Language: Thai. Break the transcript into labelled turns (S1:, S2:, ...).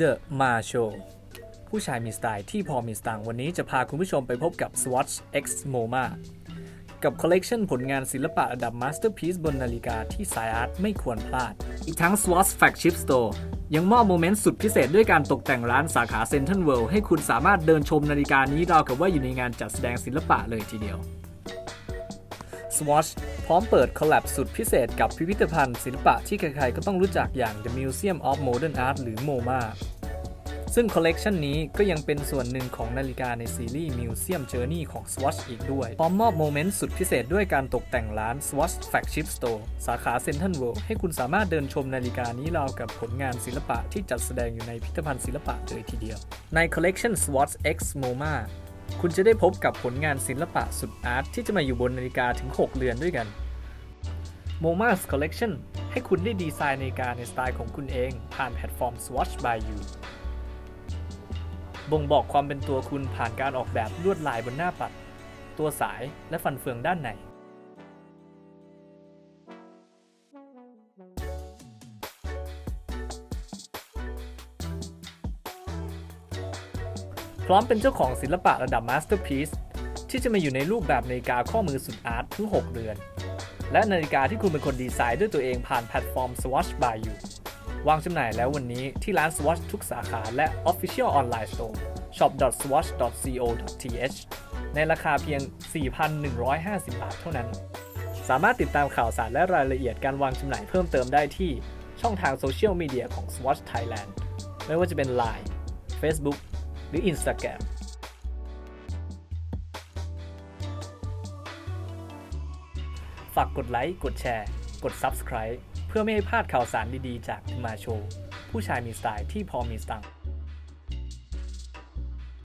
S1: The Ma Show ผู้ชายมีสไตล์ที่พอมีสตางค์วันนี้จะพาคุณผู้ชมไปพบกับ Swatch X MoMA กับคอลเลกชันผลงานศิลปะระดับ Masterpiece บนนาฬิกาที่สายอาร์ตไม่ควรพลาด อีกทั้ง Swatch Flagship Store ยังมอบโมเมนต์สุดพิเศษด้วยการตกแต่งร้านสาขาเซ็นทรัลเวิลด์ให้คุณสามารถเดินชมนาฬิกานี้ราวกับว่าอยู่ในงานจัดแสดงศิลปะเลยทีเดียว Swatch พร้อมเปิดคอลแลบสุดพิเศษกับพิพิธภัณฑ์ศิลปะที่ใครๆก็ต้องรู้จักอย่าง The Museum of Modern Art หรือ MoMA ซึ่งคอลเลกชันนี้ก็ยังเป็นส่วนหนึ่งของนาฬิกาในซีรีส์ Museum Journey ของ Swatch อีกด้วย พร้อมมอบโมเมนต์สุดพิเศษด้วยการตกแต่งร้าน Swatch Flagship Store สาขา Central World ให้คุณสามารถเดินชมนาฬิกานี้ราวกับผลงานศิลปะที่จัดแสดงอยู่ในพิพิธภัณฑ์ศิลปะเลยทีเดียว ในคอลเลกชัน Swatch X MoMA คุณจะได้พบกับผลงานศิลปะสุดอาร์ตที่จะมาอยู่บนนาฬิกาถึง 6 เรือนด้วยกัน MoMA's Collection ให้คุณได้ดีไซน์นาฬิกาในสไตล์ของคุณเองผ่านแพลตฟอร์ม Swatch by You บ่งบอกความเป็นตัวคุณผ่านการออกแบบลวดลายบนหน้าปัด ตัวสายและฟันเฟืองด้านใน พร้อมเป็นเจ้าของศิลปะระดับ Masterpiece ที่จะมาอยู่ในรูปแบบนาฬิกาข้อมือสุดอาร์ตทั้ง6 เรือน และนาฬิกาที่คุณเป็นคนดีไซน์ด้วยตัวเองผ่านแพลตฟอร์ม Swatch by You วางจำหน่ายแล้ววันนี้ที่ร้าน Swatch ทุกสาขาและ Official Online Store shop.swatch.co.th ในราคาเพียง 4,150 บาทเท่านั้น สามารถติดตามข่าวสารและรายละเอียดการวางจำหน่ายเพิ่มเติมได้ที่ช่องทางโซเชียลมีเดียของ Swatch Thailand ไม่ว่าจะเป็น Line Facebook รือ Instagram ฝากกดไลค์ กดแชร์ กด Subscribe เพื่อไม่ให้พลาดข่าวสารดีๆ จากมาโชว์ผู้ชายมีสไตล์ที่พอมีสตังค์